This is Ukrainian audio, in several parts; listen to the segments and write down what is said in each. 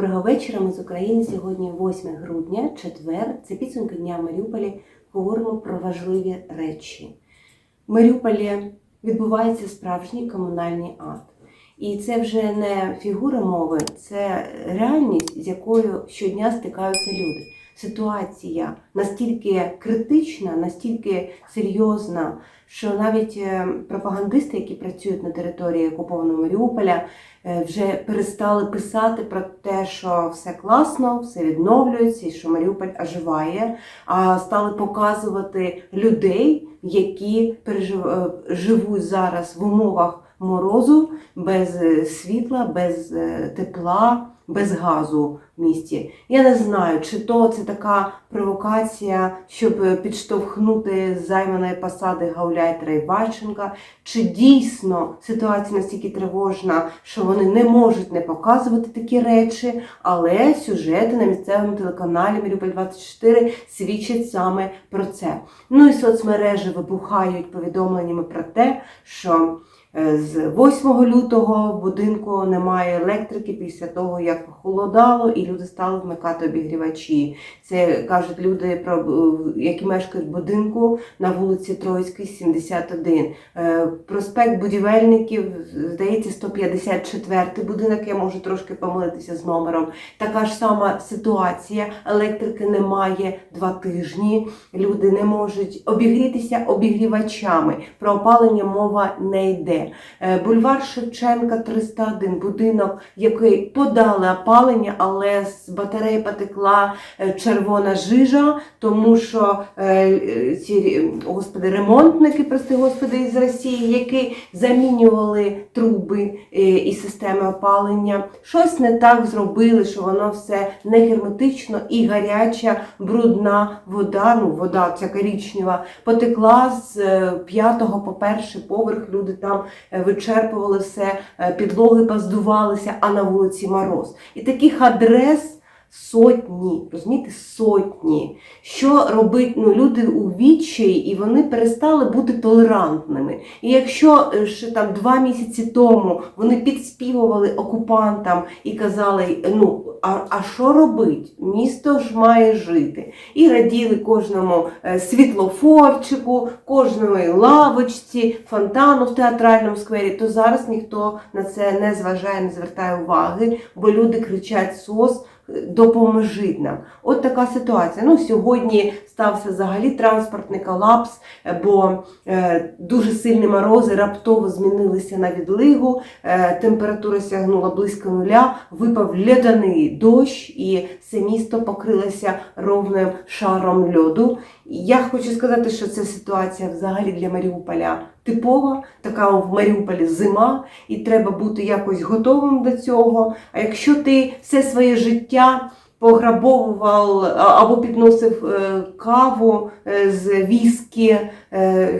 Доброго вечора. Ми з України. Сьогодні 8 грудня, четвер. Це підсумки дня в Маріуполі. Говоримо про важливі речі. В Маріуполі відбувається справжній комунальний ад. І це вже не фігура мови, це реальність, з якою щодня стикаються люди. Ситуація настільки критична, настільки серйозна, що навіть е, пропагандисти, які працюють на території окупованого Маріуполя, е, вже перестали писати про те, що все класно, все відновлюється, і що Маріуполь оживає, а стали показувати людей, які пережив... е, живуть зараз в умовах морозу, без світла, без тепла, без газу в місті. Я не знаю, чи то це така провокація, щоб е, підштовхнути займаної посади Гауляйтера і Бальченка, чи дійсно ситуація настільки тривожна, що вони не можуть не показувати такі речі, але сюжети на місцевому телеканалі Маріуполь 24 свідчать саме про це. Ну і соцмережі вибухають повідомленнями про те, що з 8 лютого в будинку немає електрики після того, як похолодало, і люди стали вмикати обігрівачі. Це кажуть люди, е, які мешкають в будинку на вулиці Троїцькій, 71. Е, Проспект будівельників, здається, 154 будинок. Я можу трошки помилитися з номером. Така ж сама ситуація. Електрики немає два тижні. Люди не можуть обігрітися обігрівачами. Про опалення мова не йде. Е, Бульвар Шевченка 301, будинок, який подали опалення, але з батареї потекла е, червона жижа, тому що е, ці господи, ремонтники, прости господи, із Росії, які замінювали труби і системи опалення, щось не так зробили, що воно все не герметично і гаряча, брудна вода, ну вода ця корічнева, потекла з п'ятого по перший поверх. Люди там вичерпували все, е, підлоги поздувалися, а на вулиці мороз. І таких адрес. Сотні, розумієте, сотні. Що робить ну, люди у відчаї, і вони перестали бути толерантними. І якщо е, ще там два місяці тому вони підспівували окупантам і казали, ну а, а що робить? Місто ж має жити. І раділи кожному е, світлофорчику, кожної лавочці, фонтану в театральному сквері, то зараз ніхто на це не зважає, не звертає уваги, бо люди кричать сос допоможіть нам. От така ситуація. Ну, сьогодні стався взагалі транспортний колапс, е, бо е, дуже сильні морози раптово змінилися на відлигу, е, температура сягнула близько нуля, випав льоданий дощ, і все місто покрилося ровним шаром льоду. Я хочу сказати, що ця ситуація взагалі для Маріуполя типова, така в Маріуполі зима, і треба бути якось готовим до цього. А якщо ти все своє життя пограбовував або підносив е, каву е, з віскі е,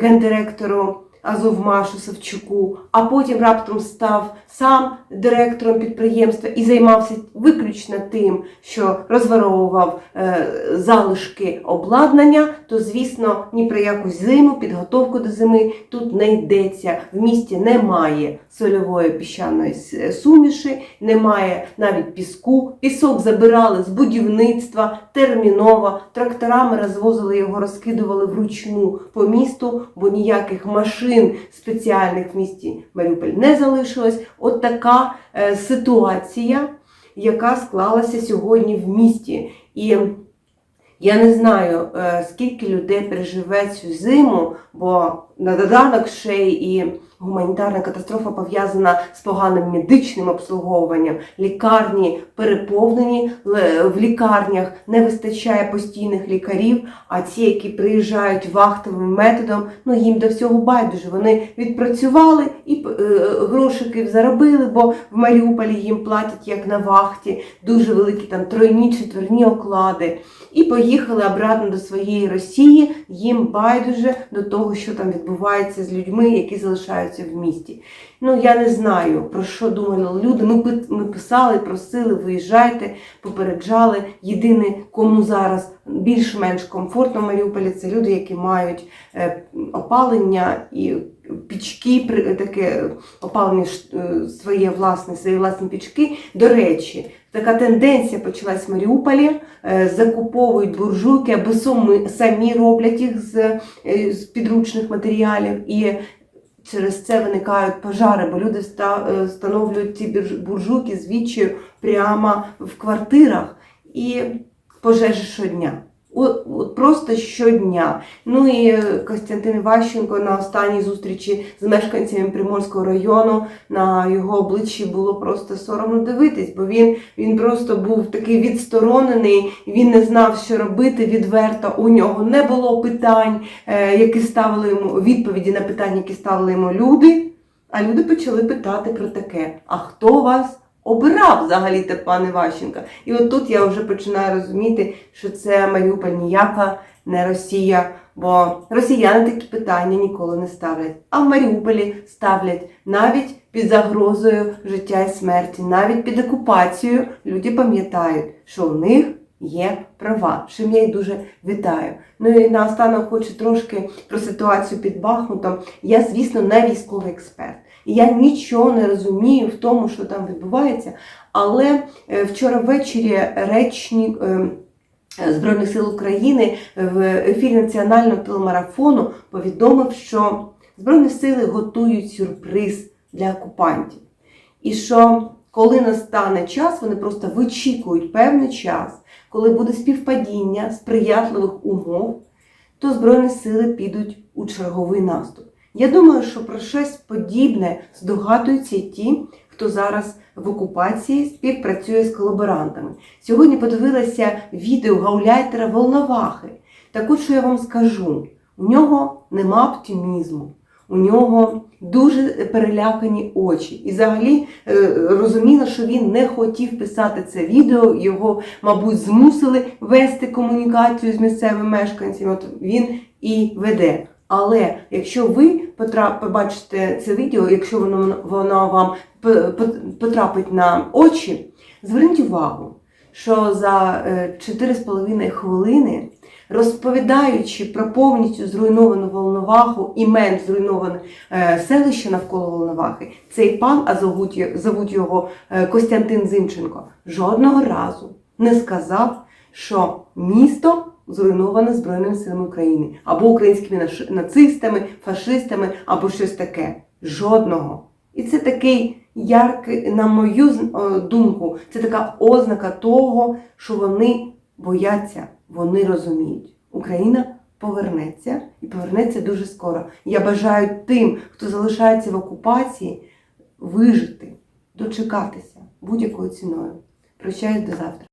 гендиректору Азовмашу Савчуку, а потім раптом став сам директором підприємства і займався виключно тим, що розворовував е, залишки обладнання, то звісно ні про якусь зиму, підготовку до зими тут не йдеться. В місті немає сольової піщаної суміші, немає навіть піску. Пісок забирали з будівництва терміново, тракторами розвозили його, розкидували вручну по місту, бо ніяких машин спеціальних в місті Маріуполь не залишилось. От така е, ситуація, яка склалася сьогодні в місті. І я не знаю, е, скільки людей переживе цю зиму, бо на доданок ще і гуманітарна катастрофа пов'язана з поганим медичним обслуговуванням. Лікарні переповнені, в лікарнях не вистачає постійних лікарів, а ті, які приїжджають вахтовим методом, ну їм до всього байдуже. Вони відпрацювали і е, грошиків заробили, бо в Маріуполі їм платять як на вахті, дуже великі там тройні, четверні оклади. І поїхали обратно до своєї Росії. Їм байдуже до того, що там відбувається з людьми, які залишаються в місті. Ну я не знаю про що думали люди. Ми ми писали, просили, виїжджайте, попереджали. Єдине, кому зараз більш-менш комфортно в Маріуполі, це люди, які мають е, опалення і пічки, таке опалення е, своє власне, свої власні пічки. До речі, така тенденція почалась в Маріуполі. Е, Закуповують буржуйки або самі, роблять їх з, з підручних матеріалів. І через це виникають пожари, бо люди е, встановлюють ці буржуки з відчаю прямо в квартирах і пожежі щодня. От, просто щодня. Ну і е, Костянтин Іващенко на останній зустрічі з мешканцями Приморського району на його обличчі було просто соромно дивитись, бо він, він просто був такий відсторонений, він не знав, що робити відверто. У нього не було питань, е, які ставили йому відповіді на питання, які ставили йому люди. А люди почали питати про таке: а хто вас обирав взагалі, пане Іващенка? І от тут я вже починаю розуміти, що це Маріуполь ніяка не Росія, бо росіяни такі питання ніколи не ставлять. А в Маріуполі ставлять навіть під загрозою життя і смерті, навіть під окупацією. Люди пам'ятають, що у них є права. Чим я їх дуже вітаю. Ну і наостанок хочу трошки про ситуацію під Бахмутом. Я, звісно, не військовий експерт. Я нічого не розумію в тому, що там відбувається. Але е, вчора ввечері речник е, Збройних сил України в ефірі національного телемарафону повідомив, що Збройні сили готують сюрприз для окупантів. І що коли настане час, вони просто вичікують певний час, коли буде співпадіння сприятливих умов, то Збройні сили підуть у черговий наступ. Я думаю, що про щось подібне здогадуються ті, хто зараз в окупації співпрацює з колаборантами. Сьогодні подивилася відео гауляйтера Волновахи. Так от що я вам скажу: у нього нема оптимізму, у нього дуже перелякані очі. І взагалі е, розуміла, що він не хотів писати це відео, його, мабуть, змусили вести комунікацію з місцевими мешканцями. От він і веде. Але якщо ви побачите це відео, якщо воно, воно вам потрапить на очі, зверніть увагу, що за е, 4,5 хвилини, розповідаючи про повністю зруйновану Волноваху і менш зруйноване е, селище навколо Волновахи, цей пан, а зовуть, його е, Костянтин Зинченко, жодного разу не сказав, що місто зруйноване Збройними силами України або українськими нацистами, фашистами, або щось таке. Жодного. І це такий яркий, на мою е, думку, це така ознака того, що вони бояться, вони розуміють. Україна повернеться і повернеться дуже скоро. Я бажаю тим, хто залишається в окупації, вижити, дочекатися будь-якою ціною. Прощаюсь до завтра.